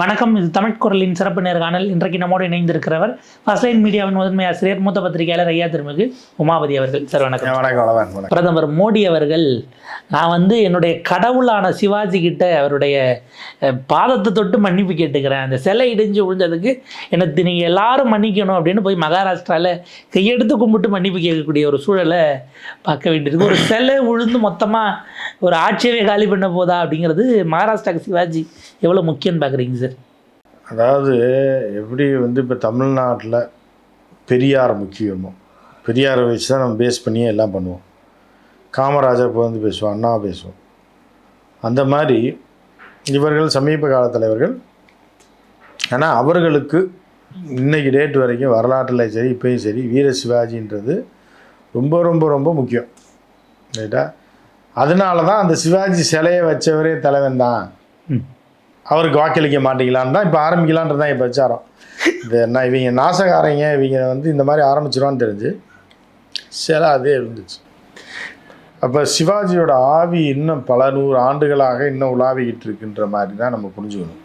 வணக்கம். இது தமிழ் குரலின் சிறப்பு நேர்காணல். இன்றைக்கு நம்மோடு இணைந்திருக்கிறவர் ஃபர்ஸ்ட் லைன் மீடியாவின் முதன்மை ஆசிரியர் மூத்த பத்திரிகையாளர் ஐயா திருமிகு உமாபதி அவர்கள். சார் வணக்கம். வணக்கம் பிரதமர் மோடி அவர்கள் நான் வந்து என்னுடைய கடவுளான சிவாஜி கிட்ட அவருடைய பாதத்தை தொட்டு மன்னிப்பு கேட்டுக்கிறேன். அந்த சிலை இடிஞ்சு விழுந்ததுக்கு எனக்கு நீங்கள் எல்லாரும் மன்னிக்கணும் அப்படின்னு போய் மகாராஷ்டிராவில் கையெடுத்து கும்பிட்டு மன்னிப்பு கேட்கக்கூடிய ஒரு சூழலை பார்க்க வேண்டியிருக்கு. ஒரு சிலை விழுந்து மொத்தமாக ஒரு ஆட்சியவே காலி பண்ண போதா அப்படிங்கிறது மகாராஷ்டிராக்கு சிவாஜி எவ்வளோ முக்கியம்னு பார்க்குறீங்க சார்? அதாவது எப்படி வந்து இப்போ தமிழ்நாட்டில் பெரியார் முக்கியமோ பெரியாரை வச்சு தான் நம்ம பேஸ் பண்ணியே எல்லாம் பண்ணுவோம். காமராஜர் இப்போ வந்து பேசுவோம் அண்ணா பேசுவோம். அந்த மாதிரி இவர்கள் சமீப கால தலைவர்கள் ஆனால் அவர்களுக்கு இன்னைக்கு டேட் வரைக்கும் வரலாற்றில் சரி இப்பயும் சரி வீர சிவாஜின்றது ரொம்ப ரொம்ப ரொம்ப முக்கியம். ரைட்டா அதனால தான் அந்த சிவாஜி சிலையை வச்சவரே தலைவன் தான். அவருக்கு வாக்களிக்க மாட்டீங்களான்னு தான் இப்போ ஆரம்பிக்கலான்றது தான் இப்போ பிரச்சாரம் இது என்ன இவங்க நாசகாரங்க இவங்க வந்து இந்த மாதிரி ஆரம்பிச்சிருவான்னு தெரிஞ்சு சில அதே இருந்துச்சு அப்போ சிவாஜியோட ஆவி இன்னும் பல நூறு ஆண்டுகளாக இன்னும் உலாவிக்கிட்டு இருக்குன்ற மாதிரி தான் நம்ம புரிஞ்சுக்கணும்.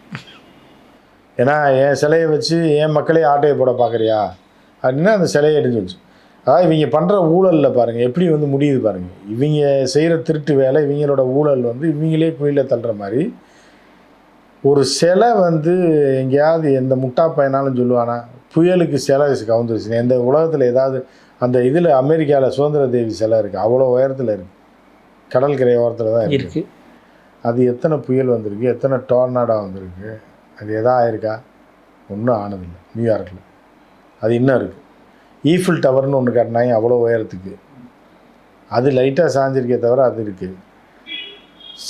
ஏன்னா என் சிலையை வச்சு என் மக்களே ஆட்டையை போட பார்க்குறியா? அப்படின்னா அந்த சிலையை எடுத்து வச்சு. அதாவது இவங்க பண்ணுற ஊழலில் பாருங்கள் எப்படி வந்து முடியுது பாருங்கள் இவங்க செய்கிற திருட்டு வேலை இவங்களோட ஊழல் வந்து இவங்களே குயிலில் தள்ளுற மாதிரி. ஒரு சிலை வந்து எங்கேயாவது எந்த முட்டா பையனாலும் சொல்லுவானா புயலுக்கு சிலை கவுந்துருச்சு எந்த உலகத்தில் ஏதாவது அந்த இதில் அமெரிக்காவில் சுதந்திர தேவி சிலை இருக்குது அவ்வளோ உயரத்தில் இருக்குது கடற்கரை ஓரத்தில் தான் இருக்குது இருக்கு. அது எத்தனை புயல் வந்திருக்கு எத்தனை டோர்னாடா வந்திருக்கு அது எதா ஆயிருக்கா ஒன்றும் ஆனதில்லை நியூயார்க்கில் அது இன்னும் இருக்குது ஈஃபில் டவர்னு ஒன்று காட்டினாங்க அவ்வளோ உயரத்துக்கு. அது லைட்டாக சாஞ்சிருக்கே தவிர அது இருக்குது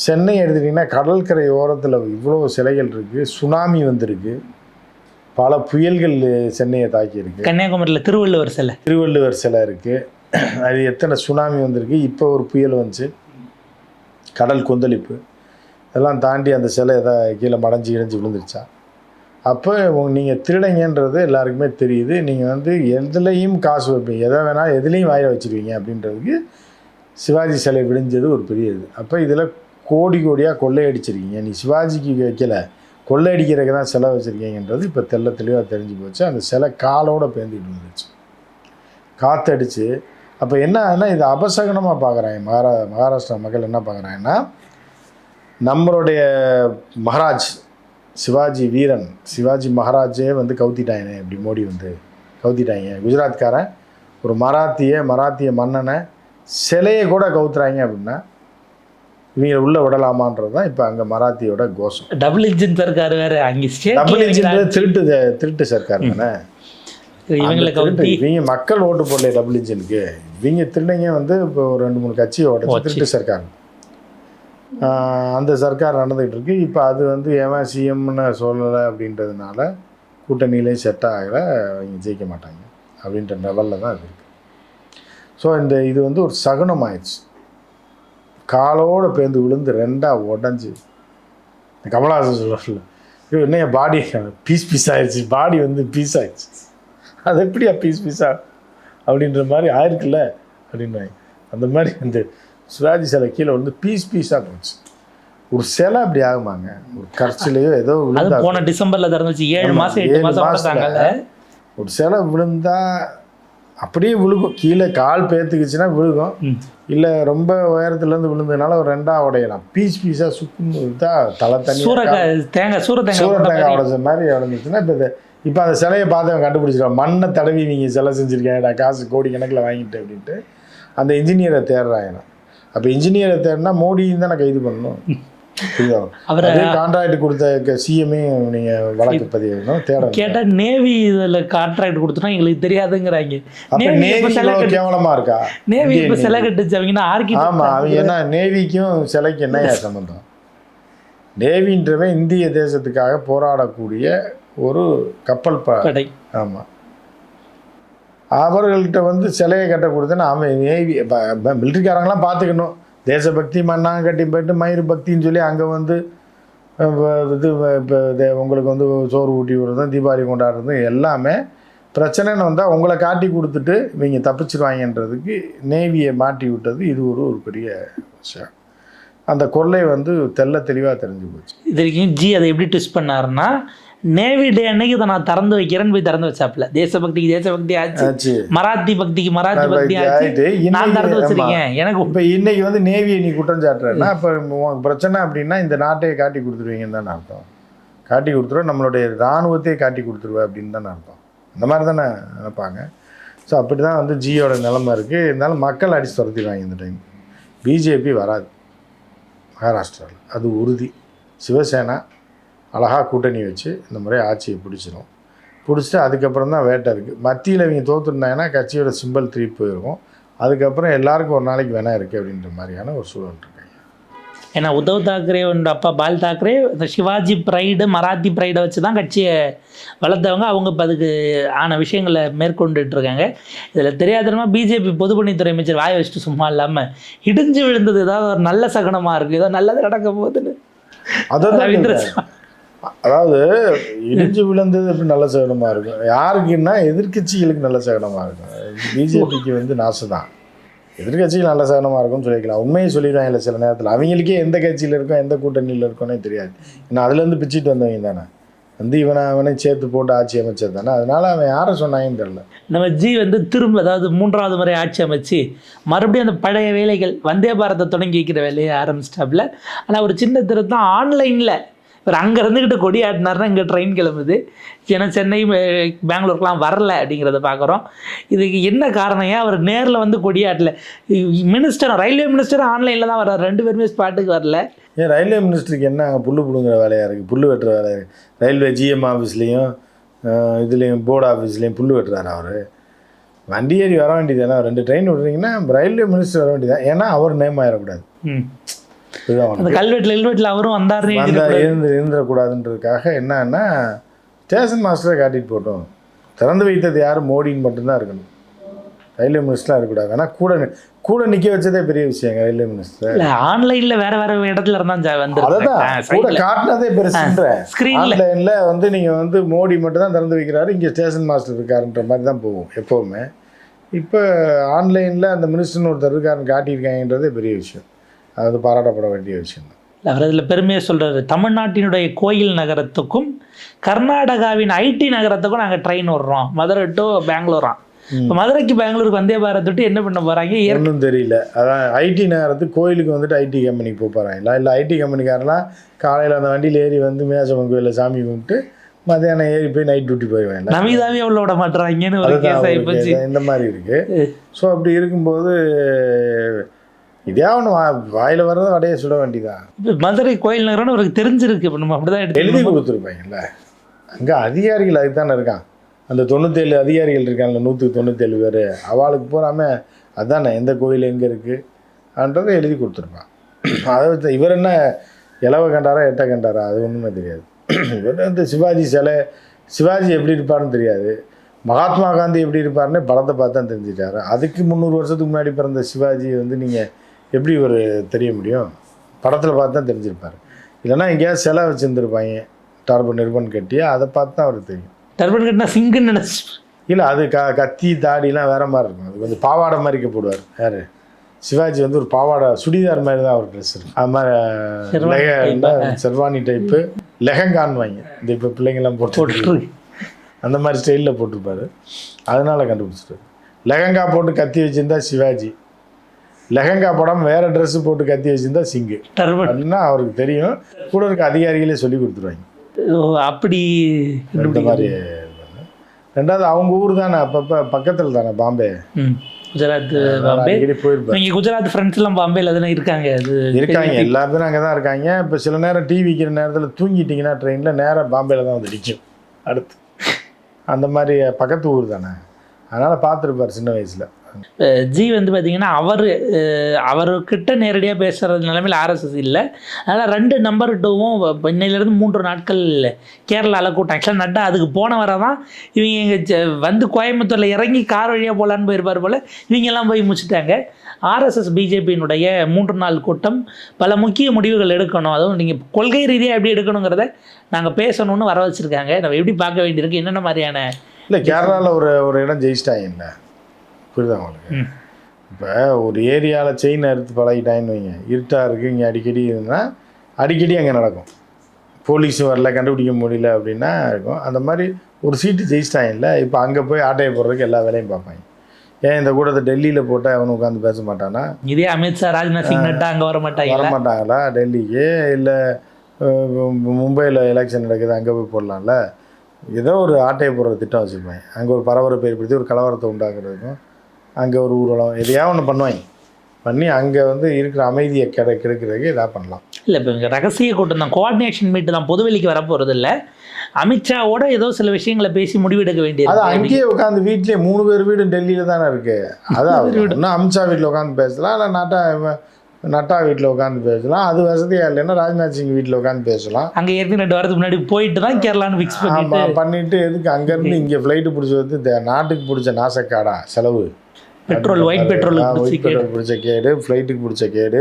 சென்னை எடுத்துட்டிங்கன்னா கடற்கரை ஓரத்தில் இவ்வளோ சிலைகள் இருக்குது சுனாமி வந்திருக்கு. பல புயல்கள் சென்னையை தாக்கியிருக்கு. கன்னியாகுமரியில் திருவள்ளுவர் சிலை. திருவள்ளுவர் சிலை இருக்குது அது எத்தனை சுனாமி வந்திருக்கு இப்போ ஒரு புயல் வந்துச்சு. கடல் கொந்தளிப்பு. இதெல்லாம் தாண்டி அந்த சிலை எதாவது கீழே மடைஞ்சு இடைஞ்சு விழுந்துருச்சா? அப்போ நீங்கள் திருடங்கன்றது எல்லாருக்குமே தெரியுது. நீங்கள் வந்து எதுலேயும் காசு வைப்பீங்க. எதை வேணால் எதுலேயும் வாயில வச்சுருவீங்க அப்படின்றதுக்கு சிவாஜி சிலை விடிஞ்சது ஒரு பெரிய இது அப்போ இதில் கோடி கோடியாக கொள்ளையடிச்சிருக்கீங்க. நீ சிவாஜிக்கு வைக்கல. கொள்ளையடிக்கிறதுக்கு தான் சிலை வச்சுருக்கீங்கன்றது இப்போ தெல்ல தெளிவாக தெரிஞ்சு போச்சு. அந்த சிலை காலோடு பேந்துக்கிட்டு வந்துச்சு. காத்தடிச்சு. அப்போ என்ன ஆகுதுன்னா இது அபசகனமாக பார்க்குறாங்க. மகாரா மகாராஷ்டிரா மக்கள் என்ன பார்க்குறாங்கன்னா நம்மளுடைய மகாராஜ் சிவாஜி வீரன் சிவாஜி மகாராஜே வந்து கவுத்திட்டாங்க இப்படி மோடி வந்து கவுத்திட்டாங்க குஜராத்காரன் ஒரு மராத்திய மராத்திய மன்னனை சிலையை கூட கவுத்துறாங்க அப்படின்னா இவங்க உள்ள விடலாமான்றது தான் இப்போ அங்கே மராத்தியோட கோஷம். டபுள் இன்ஜின் சர்க்கார் வேற அங்கே டபுள் இன்ஜின் திருட்டு திருட்டு சர்க்கார் தானே? இவங்களை கவுத்தி. இவங்க மக்கள் ஓட்டு போடல டபுள் இன்ஜினுக்கு இவங்க திருநங்க வந்து இப்போ ஒரு ரெண்டு மூணு கட்சியை ஓட்ட. திருட்டு சர்க்கார். அந்த சர்க்கார் நடந்துக்கிட்டு இருக்கு இப்போ அது வந்து ஏமா சிஎம்னு சொல்லலை அப்படின்றதுனால கூட்டணியிலையும் செட் ஆகலை. அவங்க ஜெயிக்க மாட்டாங்க அப்படின்ற லெவலில் தான் அது இருக்குது ஸோ இந்த இது வந்து ஒரு சகுனம் ஆயிடுச்சு காலோடு பேர்ந்து விழுந்து ரெண்டாக உடஞ்சி. கமலஹாசன் சொல்ல ஐயோ என்ன பாடி பீஸ் பீஸ் ஆயிடுச்சு. பாடி வந்து பீஸ் ஆயிடுச்சு. அது எப்படியா பீஸ் பீஸா அப்படின்ற மாதிரி ஆயிருக்குல்ல? அப்படின்னு அந்த மாதிரி இந்த சிவாஜி சிலை கீழே வந்து பீஸ் பீஸாக போச்சு. ஒரு சிலை அப்படி ஆகுமாங்க. ஒரு கற்சிலையோ ஏதோ விழுந்தா போன டிசம்பர்ல திறந்துச்சு. ஏழு எட்டு ஏழு மாசம் ஒரு சிலை விழுந்தா அப்படியே விழுகும். கீழே கால் பேத்துக்குச்சுன்னா விழுகும். இல்லை ரொம்ப உயரத்துலேருந்து விழுந்ததுனால ஒரு ரெண்டாக உடையலாம். பீஸ் பீஸாக சுக்குன்னு விழுந்தா தலை தண்ணி தேங்காய் சூர தேங்காய் தேங்காய் மாதிரி. உடச்ச மாதிரி உடஞ்சிச்சுன்னா இப்போ இப்போ அந்த சிலையை பார்த்து அவன் கண்டுபிடிச்சிருவான் மண்ணை தடவி நீங்கள் சிலை செஞ்சுருக்கேன்டா காசு கோடி கணக்கில் வாங்கிட்டு அப்படின்ட்டு அந்த இன்ஜினியரை தேடுறாங்க அப்போ இன்ஜினியரை தேடினா மோடியும் தானே கைது பண்ணணும்? அவரை கான்ட்ராக்ட் கொடுத்த சிஎம்ஏ நீங்கள் வழக்கு பதிவு தேடணும் கேட்டா நேவி இதுல கான்ட்ராக்ட் கொடுத்தோம்னா எங்களுக்கு தெரியாதுங்கிறாங்க. நேவி கேவலமாக இருக்கா? நேவி இப்ப சிலை கட்டுச்சு அவங்கன்னா ஆமாம் அவங்க என்ன நேவிக்கும் சிலைக்கு என்னையா சம்மந்தம் நேவின்றவன் இந்திய தேசத்துக்காக போராடக்கூடிய ஒரு கப்பல் படை. ஆமாம் அவர்கள்ட்ட வந்து சிலையை கட்ட கொடுத்தேன்னா அவன் நேவி மிலிட்ரிக்காரங்களாம் பார்த்துக்கணும். தேசபக்தி மண்ணாங்க கட்டி போயிட்டு மயிறு பக்தின்னு சொல்லி அங்கே வந்து இது இப்போ உங்களுக்கு வந்து சோறு ஊட்டி விடுறதும் தீபாவளி கொண்டாடுறதும் எல்லாமே பிரச்சனைன்னு வந்தால் உங்களை காட்டி கொடுத்துட்டு இவங்க தப்பிச்சிருவாங்கன்றதுக்கு நேவியை மாட்டி விட்டது இது ஒரு ஒரு பெரிய விஷயம். அந்த கொள்ளை வந்து தெள்ள தெளிவாக தெரிஞ்சு போச்சு. இது வரைக்கும் ஜி அதை எப்படி ட்விஸ்ட் பண்ணாருன்னா நேவி டே அன்னைக்கு இதை நான் திறந்து வைக்கிறேன்னு போய் திறந்து வச்சாப்ல தேசபக்திக்கு தேசபக்தி ஆச்சு. மராத்தி பக்திக்கு மராத்தி பக்தி ஆச்சு. நான் திறந்து. வச்சிருக்கேன். எனக்கு இப்போ இன்னைக்கு வந்து நேவியை நீ குற்றம் சாட்டுறேன்னா இப்போ உனக்கு பிரச்சனை அப்படின்னா இந்த நாட்டையே காட்டி கொடுத்துருவீங்கன்னு தானே அர்த்தம். காட்டி கொடுத்துருவோம் நம்மளுடைய இராணுவத்தையே காட்டி கொடுத்துருவேன் அப்படின்னு தானே அர்த்தம். அந்த மாதிரி தானே நினைப்பாங்க. ஸோ அப்படி தான் வந்து ஜியோட நிலைமை இருக்குது இருந்தாலும் மக்கள் அடிச்சு துரத்திடுவாங்க இந்த டைம் பிஜேபி வராது. மகாராஷ்டிராவில் அது உறுதி. சிவசேனா அழகாக கூட்டணி வச்சு இந்த முறை ஆட்சியை பிடிச்சிடும் பிடிச்சிட்டு அதுக்கப்புறம் தான் வேட்டை இருக்குது மத்தியில் இவங்க தோற்றுருந்தாங்கன்னா கட்சியோட சிம்பல் திருப்பி போயிருக்கும். அதுக்கப்புறம் எல்லாருக்கும் ஒரு நாளைக்கு வேணா இருக்குது அப்படின்ற மாதிரியான ஒரு சூழல் இருக்காங்க ஏன்னா உத்தவ் தாக்கரே அப்பா பால் தாக்கரே இந்த சிவாஜி ப்ரைடு மராத்தி ப்ரைடை வச்சு தான் கட்சியை வளர்த்தவங்க அவங்க இப்போ அதுக்கு ஆன விஷயங்களை மேற்கொண்டுட்டு இருக்காங்க. இதில் தெரியாதனமாக பிஜேபி பொதுப்பணித்துறை அமைச்சர் வாய வச்சுட்டு சும்மா இல்லாமல் இடிஞ்சு விழுந்தது ஏதாவது ஒரு நல்ல சகனமாக இருக்குது ஏதோ நல்லது நடக்க போகுதுன்னு. அதான் ரவீந்திர. அதாவது இடிஞ்சு விழுந்தது எப்படி நல்ல சகனமாக இருக்கும்? யாருக்குன்னா எதிர்க்கட்சிகளுக்கு நல்ல சகனமாக இருக்கும். பிஜேபிக்கு வந்து நாசு தான் எதிர்க்கட்சிகள் நல்ல சகனமாக இருக்கும்னு சொல்லிக்கலாம். உண்மையை சொல்லிடுவாங்கல்ல சில நேரத்தில். அவங்களுக்கே எந்த கட்சியில் இருக்கோம் எந்த கூட்டணியில் இருக்கோன்னே தெரியாது. ஏன்னா அதுலேருந்து பிச்சுட்டு வந்தவங்க தானே. வந்து இவனை அவனை சேர்த்து போட்டு ஆட்சி அமைச்சது தானே. அதனால அவன் யாரை சொன்னாங்கன்னு தெரியல. நம்ம ஜி வந்து திரும்ப அதாவது மூன்றாவது முறை ஆட்சி அமைச்சு மறுபடியும் அந்த பழைய வேலைகள் வந்தே பாரத தொடங்கி வைக்கிற வேலையை ஆரம்பிச்சிட்டாப்புல ஆனால் ஒரு சின்ன திருத்தம் ஆன்லைனில் இவர் அங்கே இருந்துக்கிட்டு கொடி ஆட்டினார்னா இங்கே ட்ரெயின் கிளம்புது. ஏன்னா சென்னை பெங்களூருக்குலாம் வரல அப்படிங்கிறத பார்க்குறோம் இதுக்கு என்ன காரணம் ஏன் அவர் நேரில் வந்து கொடி ஆட்டல மினிஸ்டர் ரயில்வே மினிஸ்டர் ஆன்லைனில் தான் வர்றாரு. ரெண்டு பேருமே ஸ்பாட்டுக்கு வரல. ஏன் ரயில்வே மினிஸ்டருக்கு என்ன அங்கே புல்லு பிடுங்குற வேலையாக இருக்குது புல்லு வெட்டுற வேலையாக இருக்குது ரயில்வே ஜிஎம் ஆஃபீஸ்லேயும் இதுலேயும் போர்டு ஆஃபீஸ்லேயும் புல்லு வெட்டுறாரு அவர்? வண்டி ஏறி வர வேண்டியதானே ரெண்டு ட்ரெயின் விடுறீங்கன்னா ரயில்வே மினிஸ்டர் வர வேண்டியதான் ஏன்னா அவர் நேம் ஆயிடக்கூடாது அந்த கல்வெட்டில் கல்வெட்டில் அவரும் வந்தாருன்னு வந்தா எழுதிடக்கூடாது. இருந்து இருந்துடக்கூடாதுன்றதுக்காக என்னன்னா ஸ்டேஷன் மாஸ்டரை காட்டிட்டு போட்டோம். திறந்து வைத்தது யார்? மோடின்னு மட்டும்தான் இருக்கணும். ரயில்வே மினிஸ்டர்லாம் இருக்கக்கூடாது. ஆனால் கூட கூட நிற்க வச்சதே பெரிய விஷயங்க ரயில்வே மினிஸ்டர். இல்ல ஆன்லைன்ல வேற வேற இடத்துல இருந்தா வந்து அதான் கூட காட்டினதே பெருசுன்ற. ஆன்லைனில் வந்து நீங்கள் வந்து மோடி மட்டும் தான் திறந்து வைக்கிறாரு இங்கே ஸ்டேஷன் மாஸ்டர் இருக்காருன்ற மாதிரி தான் போகும் எப்போவுமே. இப்போ ஆன்லைனில் அந்த மினிஸ்டர்னு ஒருத்தர் இருக்காருன்னு காட்டியிருக்காங்கன்றதே பெரிய விஷயம். அது பாராட்டப்பட வேண்டிய விஷயம் அவர் அதில் பெருமையாக சொல்றாரு தமிழ்நாட்டினுடைய கோயில் நகரத்துக்கும் கர்நாடகாவின் ஐடி நகரத்துக்கும் நாங்கள் ட்ரெயின் விடுறோம் மதுரை டு பெங்களூராம் இப்போ மதுரைக்கு பெங்களூருக்கு வந்தே பாரத் விட்டு என்ன பண்ண ஏற்க- ஒன்றும் தெரியல. அதான் ஐடி நேரத்துக்கு கோயிலுக்கு வந்துட்டு ஐடி கம்பெனிக்கு போக போகிறாங்களா இல்லை ஐடி கம்பெனிக்காரெல்லாம் காலையில் அந்த வண்டியில் ஏறி வந்து மீனாட்சம்மன் கோயிலில் சாமி கும்பிட்டு மத்தியானம் ஏறி போய் நைட் டியூட்டி போயிடுவாங்க நமிதாவே உள்ள விட மாட்டுறாங்கன்னு ஒரு கேஸ் இந்த மாதிரி இருக்குது ஸோ அப்படி இருக்கும்போது இதே வா வாயில் வர்றதை வடையை சுட வேண்டியதான் மதுரை கோயில் நகரம்னு அவருக்கு தெரிஞ்சிருக்கு. இப்போ நம்ம அப்படிதான் எழுதி கொடுத்துருப்பாங்கல்ல. அங்கே அதிகாரிகள் அதுக்கு தானே இருக்கான். அந்த தொண்ணூத்தேழு அதிகாரிகள் இருக்காங்கல்ல நூற்றுக்கு தொண்ணூத்தேழு பேர். அவளுக்கு போகாம அதானே எந்த கோயில் எங்கே இருக்குன்றதை எழுதி கொடுத்துருப்பான். அதை வச்சு இவர் என்ன இலவ கண்டாரா எட்ட கண்டாரா? அது ஒன்றுமே தெரியாது. இவர் வந்து சிவாஜி சிலை சிவாஜி எப்படி இருப்பாருன்னு தெரியாது. மகாத்மா காந்தி எப்படி இருப்பாருன்னு படத்தை பார்த்து தான் தெரிஞ்சுட்டாரு. அதுக்கு முந்நூறு வருஷத்துக்கு முன்னாடி பிறந்த சிவாஜி வந்து நீங்கள் எப்படி ஒரு தெரிய முடியும்? படத்தில் பார்த்து தான் தெரிஞ்சிருப்பார். இல்லைன்னா எங்கேயாவது சிலை வச்சுருந்துருப்பாங்க. டார்பன் நிர்பன் கட்டி அதை பார்த்து தான் அவருக்கு தெரியும். டர்பன் கட்டினா சிங்குன்னு நினைச்சு இல்லை அது க கத்தி தாடிலாம் வேற மாதிரி இருக்கும். அது வந்து பாவாடை மாதிரி போடுவார். யார்? சிவாஜி வந்து ஒரு பாவாடை சுடிதார் மாதிரி தான் அவர் ட்ரெஸ் இருக்கும் அது மாதிரி? ஷெர்வானி டைப்பு லெஹங்கான்னு வாங்க. இந்த இப்போ பிள்ளைங்கெல்லாம் போட்டு போட்டு அந்த மாதிரி ஸ்டைலில் போட்டிருப்பாரு. அதனால கண்டுபிடிச்சிட்டாரு. லெஹங்கா போட்டு கத்தி வச்சிருந்தா சிவாஜி. லெஹங்கா போடாமல் வேற Dress போட்டு கத்தி வச்சிருந்தா சிங்கு. அப்படின்னா அவருக்கு தெரியும். கூட இருக்க அதிகாரிகளே சொல்லி கொடுத்துருவாங்க. அப்படி இந்த மாதிரி ரெண்டாவது அவங்க ஊர் தானே அப்பப்போ பக்கத்தில் தானே பாம்பே. குஜராத் பாம்பே. நீங்க குஜராத் ஃப்ரெண்ட்ஸ் எல்லாம் பாம்பேல தானே இருக்காங்க அது இருக்காங்க எல்லா பேரும் அங்கே தான் இருக்காங்க. இப்போ சில நேரம் டிவி வைக்கிற நேரத்தில் தூங்கிட்டீங்கன்னா ட்ரெயினில் நேராக பாம்பேல தான் வந்து நிற்கும் அடுத்து. அந்த மாதிரி பக்கத்து ஊர் தானே. அதனால் பார்த்துருப்பார் சின்ன வயசில். ஜி வந்து பார்த்திங்கன்னா அவர் அவர்கிட்ட நேரடியாக பேசுகிற நிலைமையில் ஆர்எஸ்எஸ் இல்லை. அதனால் ரெண்டு நம்பர் டூவும் இன்னையிலேருந்து மூன்று நாட்கள் கேரளாவில் கூட்டம். ஆக்சுவலாக நட்டா அதுக்கு போன வர தான் இவங்க இங்கே வந்து கோயம்புத்தூரில் இறங்கி கார் வழியாக போகலான்னு போயிருப்பார் போல் இவங்கெல்லாம் போய் முடிச்சிட்டாங்க ஆர்எஸ்எஸ் பிஜேபியினுடைய மூன்று நாள் கூட்டம் பல முக்கிய முடிவுகள் எடுக்கணும். அதுவும் நீங்கள் கொள்கை ரீதியாக எப்படி எடுக்கணுங்கிறத நாங்கள் பேசணும்னு வர வச்சுருக்காங்க. நம்ம எப்படி பார்க்க வேண்டியிருக்கு? என்னென்ன மாதிரியான இல்லை கேரளாவில் ஒரு ஒரு இடம் ஜெயிச்சிட்டாங்கல்ல புரியுதா உங்களுக்கு? ம். இப்போ ஒரு ஏரியாவில் செயின் அறுத்து பழகிட்டாங்கன்னு வைங்க. இருட்டாக இருக்குது இங்கே அடிக்கடி இருந்தால் அடிக்கடி அங்கே நடக்கும். போலீஸ் வரல கண்டுபிடிக்க முடியல அப்படின்னா இருக்கும். அந்த மாதிரி ஒரு சீட்டு ஜெயிச்சிட்டாங்கல்ல இப்போ அங்கே போய் ஆட்டையை போடுறதுக்கு எல்லா வேலையும் பார்ப்பாங்க ஏன் இந்த கூட்டத்தை டெல்லியில் போட்டால் அவனு உட்காந்து பேச மாட்டானா? இதே அமித்ஷா ராஜ்நாத் சிங் நட்டா அங்க வர மாட்டாங்க வரமாட்டாங்களா டெல்லிக்கு? இல்லை மும்பையில் எலெக்ஷன் நடக்குது அங்கே போய் போடலாம்ல? ஏதோ ஒரு ஆட்டையை போடுற திட்டம் வச்சுருப்பாங்க அங்கே ஒரு பரபரப்பை ஏற்படுத்தி ஒரு கலவரத்தை உண்டாக்குறதுக்கும் அங்கே ஒரு ஊர்வலம் எதையாவது ஒன்று பண்ணுவாங்க. பண்ணி அங்கே வந்து இருக்கிற அமைதியை கிடை கெடுக்கிறதுக்கு இதாக பண்ணலாம். இல்லை இப்போ இங்கே ரகசிய கூட்டம் தான். கோஆர்டினேஷன் மீட் தான் பொதுவெளிக்கு வரப்போகிறது இல்லை. அமித்ஷாவோட ஏதோ சில விஷயங்களை பேசி முடிவெடுக்க அது வேண்டியது அங்கேயே உட்காந்து வீட்லயே மூணு பேர் வீடு டெல்லியில் தானே இருக்கு. அதான் இன்னும் அமித்ஷா வீட்டில் உட்காந்து பேசலாம் இல்லை நட்டா நட்டா வீட்டில் உட்காந்து பேசலாம். அது வசதியாக இல்லைன்னா ராஜ்நாத் சிங் வீட்டில் உட்காந்து பேசலாம். அங்கே ஏற்கனவே ரெண்டு வாரத்துக்கு முன்னாடி போயிட்டு தான் கேரளான்னு ஃபிக்ஸ் பண்ணிட்டு ஆமாம் பண்ணிட்டு எதுக்கு? அங்கேருந்து இங்கே ஃப்ளைட்டு பிடிச்சி வந்து இந்த நாட்டுக்கு பிடிச்ச நாசக்காடா செலவு. Petrol white petrol white petrol பிடிச்ச கேடு ஃப்ளைட்டுக்கு பிடிச்ச கேடு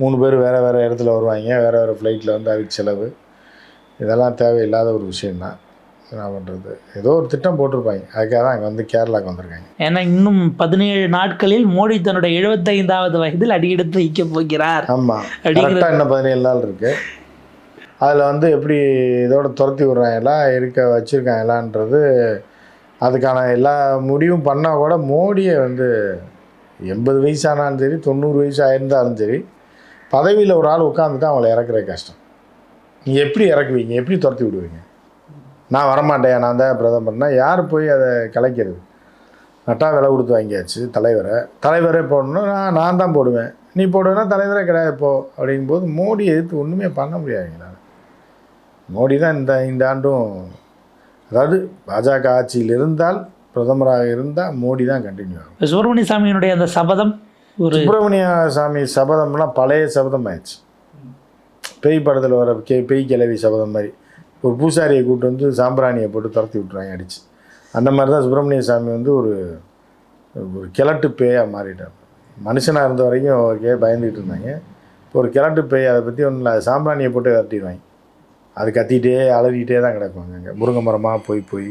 மூணு பேர் வேறு வேறு இடத்துல வருவாங்க வேறு வேறு ஃப்ளைட்டில் வந்து அதுக்கு செலவு. இதெல்லாம் தேவையில்லாத ஒரு விஷயந்தான் என்ன பண்ணுறது ஏதோ ஒரு திட்டம் போட்டிருப்பாங்க. அதுக்காக தான் அங்கே வந்து கேரளாக்கு வந்திருக்காங்க. ஏன்னா இன்னும் பதினேழு நாட்களில் மோடி தன்னுடைய எழுபத்தைந்தாவது வயதில் அடியெடுத்து வைக்க போகிறார். ஆமாம் கரெக்டாக இன்னும் பதினேழு நாள் இருக்குது அதில் வந்து எப்படி இதோட துரத்தி விட்றாங்களா இருக்க வச்சுருக்காங்களான்றது அதுக்கான எல்லா முடிவும் பண்ணால் கூட மோடியை வந்து எண்பது வயசானாலும் சரி தொண்ணூறு வயசு ஆயிருந்தாலும் சரி பதவியில் ஒரு ஆள் உட்காந்துட்டு அவங்கள இறக்குற கஷ்டம். நீங்கள் எப்படி இறக்குவீங்க? எப்படி துரத்தி விடுவீங்க? நான் வரமாட்டேன் நான் தான் பிரதமர்னா யார் போய் அதை கலைக்கிறது? நட்டா விலை கொடுத்து வாங்கியாச்சு தலைவரை. தலைவரே போடணும் நான் நான் தான் போடுவேன். நீ போடுவேன்னா தலைவரே கிடையாது இப்போ அப்படிங்கும்போது மோடி எதிர்த்து ஒன்றுமே பண்ண முடியாதுங்களா மோடி தான் இந்த இந்த ஆண்டும் அதாவது பாஜக ஆட்சியில் இருந்தால் பிரதமராக இருந்தால் மோடி தான் கண்டினியூ ஆகும். சுப்பிரமணிய சாமியினுடைய அந்த சபதம் ஒரு சுப்பிரமணிய சாமி சபதம்லாம் பழைய சபதம் ஆயிடுச்சு. பேய் படத்தில் வர கே பேய் கிளவி சபதம் மாதிரி. ஒரு பூசாரியை கூப்பிட்டு வந்து சாம்பிராணியை போட்டு துரத்தி விட்ருவாங்க அடிச்சு. அந்த மாதிரி தான் சுப்பிரமணிய சாமி வந்து ஒரு ஒரு கிழட்டு பேயாக மாறிட்டார். மனுஷனாக இருந்த வரைக்கும் ஓகே பயந்துக்கிட்டு இருந்தாங்க. இப்போ ஒரு கிழட்டு பேய் அதை பற்றி ஒன்றும் சாம்பிராணியை போட்டு விரட்டிடுவாங்க. அது கத்திக்கிட்டே அலறிக்கிட்டே தான் கிடக்குவாங்க அங்கே. முருங்கை மரமாக போய் போய்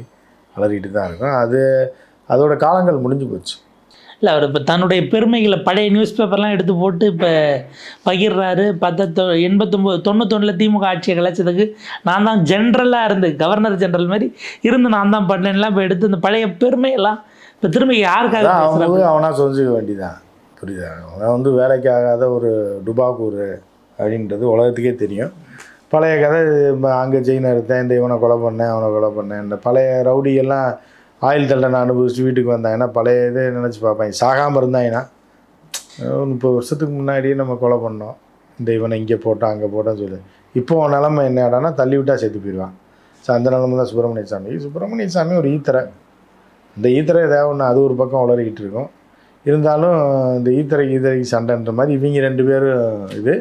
அலறிட்டு தான் இருக்கும். அது அதோட காலங்கள் முடிஞ்சு போச்சு. இல்லை அவர் இப்போ தன்னுடைய பெருமைகளை பழைய நியூஸ் பேப்பர்லாம் எடுத்து போட்டு இப்போ பகிர்றாரு. பத்த எண்பத்தொம்போது தொண்ணூத்தொன்னில் திமுக ஆட்சியை கலைச்சதுக்கு நான் தான் ஜென்ரலாக இருந்து கவர்னர் ஜெனரல் மாதிரி இருந்து நான் தான் பண்ணேன்லாம் இப்போ எடுத்து இந்த பழைய பெருமையெல்லாம் இப்போ திரும்ப யாருக்காக அவங்க பேசுறாங்க? போய் அவனா சொல்லிக்க வேண்டியதான் புரியுதா? அவன் வந்து வேலைக்கு ஆகாத ஒரு டுபாக்கூர் அப்படின்றது உலகத்துக்கே தெரியும். பழைய கதை அங்கே ஜெயினர் எடுத்தேன் இந்த இவனை கொலை பண்ணேன் அவனை கொலை பண்ணேன். இந்த பழைய ரவுடியெல்லாம் ஆயில் தண்டனை அனுபவிச்சு வீட்டுக்கு வந்தாங்கன்னா பழைய இதை நினச்சி பார்ப்பேன். சாகாமல் இருந்தாங்கன்னா முப்பது வருஷத்துக்கு முன்னாடியே நம்ம கொலை பண்ணோம். இந்த இவனை இங்கே போட்டான் அங்கே போட்டான்னு சொல்லி. இப்போ உன் நிலமை என்னடான்னா தள்ளி விட்டால் செத்து போயிடுவான். ஸோ அந்த நிலமை தான் சுப்பிரமணிய சாமி. சுப்பிரமணிய சாமி ஒரு ஈத்தரை. இந்த ஈத்தரை ஏதாவது ஒன்று அது ஒரு பக்கம் உளறிக்கிட்டு இருக்கும். இருந்தாலும் இந்த ஈத்தரை ஈத்தரைக்கு சண்டைன்ற மாதிரி இவங்க ரெண்டு பேரும் இது.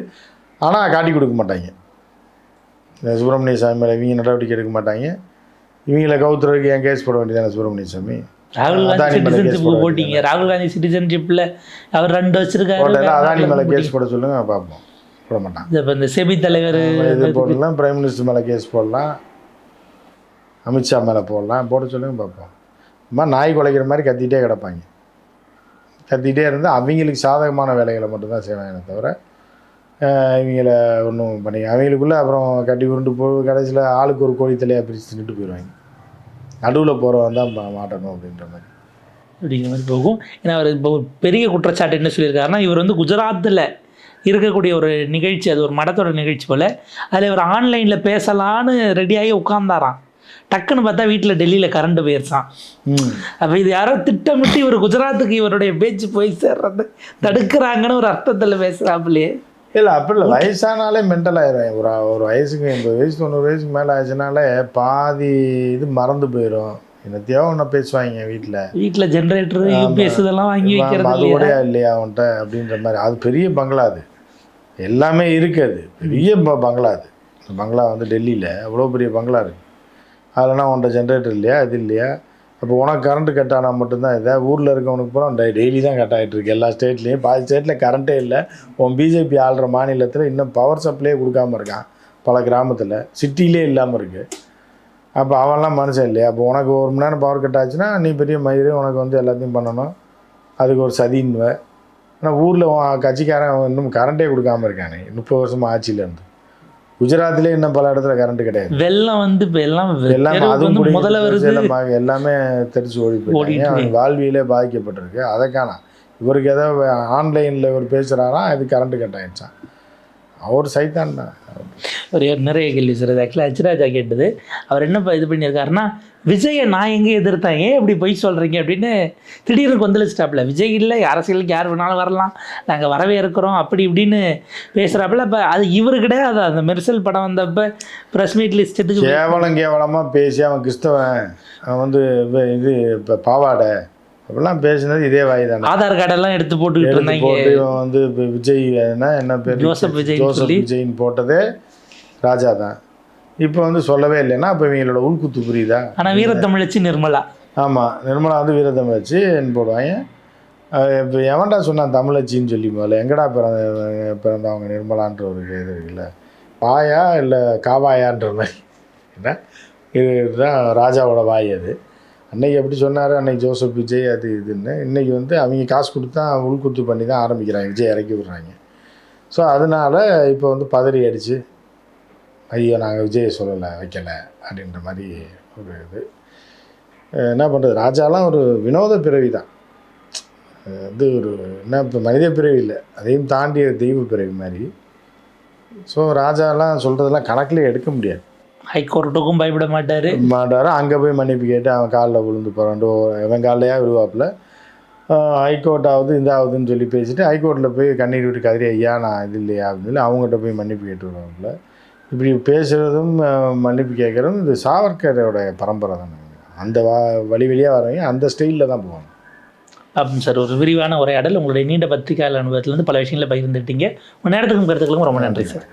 ஆனால் காட்டி கொடுக்க மாட்டாங்க. இந்த சுப்பிரமணிய சாமி மேலே இவங்க நடவடிக்கை எடுக்க மாட்டாங்க. இவங்களை கவுத்துறதுக்கு ஏன் கேஸ் போட வேண்டியதானே சுப்பிரமணிய சாமி? ராகுல் காந்தி அதானி மேல case சிட்டிசன்ஷிப் போட போட்டீங்க. ராகுல் காந்தி சிட்டிசன்ஷிப்பில் அவர் ரெண்டு வச்சிருக்காரு. அதானி மேலே. கேஸ் போட சொல்லுங்க பார்ப்போம். போட மாட்டான். இப்போ இந்த செபி தலைவர் இது போடலாம் பிரைம் மினிஸ்டர் மேலே கேஸ் போடலாம் அமித்ஷா மேலே போடலாம் போட சொல்லுங்க பார்ப்போம். சும்மா நாய் குலைக்கிற மாதிரி கத்திட்டே கிடப்பாங்க. கத்திட்டே இருந்து அவங்களுக்கு சாதகமான வேலைகளை மட்டும்தான் செய்வாங்க தவிர இவங்கள ஒன்றும் பண்ணி அவங்களுக்குள்ளே அப்புறம் கட்டி உருண்டு போய் கடைசியில் ஆளுக்கு ஒரு கோழி தலையாக பிரித்து தின்னுட்டு போயிடுவாங்க நடுவில் போகிறவன் தான் மாட்டணும் அப்படின்ற மாதிரி. அப்படிங்கிற மாதிரி போகும். ஏன்னா அவர் இப்போ ஒரு பெரிய குற்றச்சாட்டு என்ன சொல்லியிருக்காருன்னா இவர் வந்து குஜராத்தில் இருக்கக்கூடிய ஒரு நிகழ்ச்சி அது ஒரு மடத்தோட நிகழ்ச்சி போல் அதில் இவர் ஆன்லைனில் பேசலான்னு ரெடியாகி உட்காந்தாராம் டக்குன்னு பார்த்தா வீட்டில் டெல்லியில் கரண்ட் போயிருச்சான் அப்போ இது யாரோ திட்டமிட்டு இவர் குஜராத்துக்கு இவருடைய பேச்சு போய் சேர்றது தடுக்கிறாங்கன்னு ஒரு அர்த்தத்தில் பேசுகிறாப்புலையே இல்லை அப்படி இல்லை வயசானாலே மென்டல் ஆயிரும். ஒரு ஒரு வயசுக்கு எண்பது வயசு தொண்ணூறு வயசுக்கு மேலே ஆச்சுனாலே பாதி இது மறந்து போயிடும் என்னத்தையோ ஒன்று பேசுவாங்க வீட்டில் வீட்டில் ஜென்ரேட்டர் யூபிஎஸ் இதெல்லாம் வாங்கி வைக்கிறது அது கூடயா இல்லையா அவன்கிட்ட அப்படின்ற மாதிரி. அது பெரிய பங்களா அது. எல்லாமே இருக்குது பெரிய ப- பங்களா அது. பங்களா வந்து டெல்லியில். அவ்வளோ பெரிய பங்களா இருக்குது அதெல்லாம் உன்ட்ட ஜென்ரேட்டர் இல்லையா? இது இல்லையா? அப்போ உனக்கு கரண்ட்டு கட் ஆனால் மட்டும்தான் இதை. ஊரில் இருக்கவனுக்கு பூரா டெ டெய்லி தான் கட் ஆகிட்டு இருக்கு. எல்லா ஸ்டேட்லேயும் பாதி ஸ்டேட்டில் கரண்ட்டே இல்லை. உன் பிஜேபி ஆள்ற மாநிலத்தில் இன்னும் பவர் சப்ளையே கொடுக்காம இருக்கான். பல கிராமத்தில். சிட்டிலே இல்லாமல் இருக்குது அப்போ அவன்லாம் மனுஷன் இல்லையா? அப்போ உனக்கு ஒரு மணி நேரம் பவர் கட் ஆச்சுன்னா நீ பெரிய மயிறு உனக்கு வந்து எல்லாத்தையும் பண்ணணும். அதுக்கு ஒரு சதின்னுவ ஆனால் ஊரில் கட்சிக்காரன் இன்னும் கரண்ட்டே கொடுக்காம இருக்கானே. முப்பது வருஷமாக ஆட்சியிலேருந்து குஜராத்லேயே இன்னும் பல இடத்துல கரண்ட் கிடையாது. வெள்ளம் வந்து இப்போ எல்லாம் அதுவும் முதல்ல வருது. எல்லாம் தெரிச்சு ஓடி போயிட்டாங்க. வாழ்வியலே பாதிக்கப்பட்டிருக்கு. அதை காணாம். இவருக்கு ஏதோ ஆன்லைனில் இவர் பேசுகிறாராம் இது கரண்ட் கட் ஆயிடுச்சான் அவர் சைத்தான் தான். ஒரு நிறைய கேள்வி சார். ஆக்சுவலாக அச்சுராஜா கேட்டது. அவர் என்ன ப- இது பண்ணியிருக்காருன்னா விஜயை நான் எங்கே எதிர்த்தேன்? ஏன் இப்படி பொய் சொல்கிறீங்க அப்படின்னு திடீர்னு கொந்தளிச்சிட்டாப்புல. விஜய் இல்லை அரசியலுக்கு யார் வேணாலும் வரலாம். நாங்கள் வரவே இருக்கிறோம் அப்படி இப்படின்னு பேசுகிறாப்புல இப்போ அது இவரு கிடையாது அந்த மெர்சல் படம் வந்தப்போ ப்ரெஸ் மீட் லிஸ்ட்டுக்கு கேவலம் கேவலமாக பேசி அவன் கிறிஸ்தவன். அவன் வந்து இது இப்போ பாவாடை. அப்படிலாம் பேசினது இதே வாய் தானே. ஆதார் கார்டெல்லாம் எடுத்து போட்டுக்கிட்டு இருந்தாங்க. இவன் வந்து விஜய் என்ன பேர்? Joseph விஜய்னு Joseph. விஜய்னு போட்டதே ராஜா தான். இப்போ வந்து சொல்லவே இல்லைன்னா அப்போ இவங்களோட உள்குத்து புரியுதா? ஆனால் வீரத்தமிழச்சி நிர்மலா. ஆமாம் நிர்மலா வந்து வீரத்தமிழச்சி போடுவாங்க. இப்போ எவன்டா சொன்னான் தமிழச்சின்னு சொல்லி முதல்ல எங்கடா பிறந்த பிறந்தவங்க நிர்மலான்ற ஒரு இது இருக்குல்ல? வாயா இல்லை காவாயான்ற மாதிரி? என்ன? இதுதான் ராஜாவோட வாய் அது. அன்னைக்கு எப்படி சொன்னார் அன்னைக்கு ஜோசப் விஜய் அது இதுன்னு. இன்றைக்கி வந்து அவங்க காசு கொடுத்து தான் உள்குத்து பண்ணி தான் ஆரம்பிக்கிறாங்க. விஜய் இறக்கி விடுறாங்க. ஸோ அதனால இப்போ வந்து பதறி அடித்து ஐயோ நாங்கள் விஜயை சொல்லலை வைக்கலை அப்படின்ற மாதிரி ஒரு இது. என்ன பண்ணுறது ராஜாலாம் ஒரு வினோத பிறவி தான். அஹ் வந்து ஒரு என்ன இப்போ மனித பிறவி இல்லை. அதையும் தாண்டிய தெய்வ பிறவி மாதிரி. ஸோ ராஜாலாம் சொல்கிறதெல்லாம் கணக்கில் எடுக்க முடியாது. ஹைகோர்ட்டுக்கும் பயப்பட மாட்டார். மாட்டார். அங்கே போய் மன்னிப்பு கேட்டு அவன் காலில் விழுந்து போகிறான்டோ அவன் காலையா விழுவாப்புல. ஹைகோர்ட் ஆகுது இந்த ஆகுதுன்னு சொல்லி பேசிட்டு ஹைகோர்ட்டில் போய் கண்ணீர் விட்டு கதறி ஐயா நான் இது இல்லையா? அப்படின்னு சொல்லி அவங்ககிட்ட போய் மன்னிப்பு கேட்டு வருவாப்புல. இப்படி பேசுகிறதும் மன்னிப்பு கேட்குறதும் இது சாவர்கரோட பரம்பரை தானே. அந்த வா வழி வழியாக வரவங்க அந்த ஸ்டைலில் தான் போவாங்க. அப்படின்னு சார் ஒரு விரிவான உரையாடல். உங்களுடைய நீண்ட பத்திரிகையாளர் அனுபவத்திலேருந்து பல விஷயங்களை பகிர்ந்துட்டீங்க உங்கள் நேரத்துக்கும் கருத்துக்களுக்கும் ரொம்ப நன்றி சார்.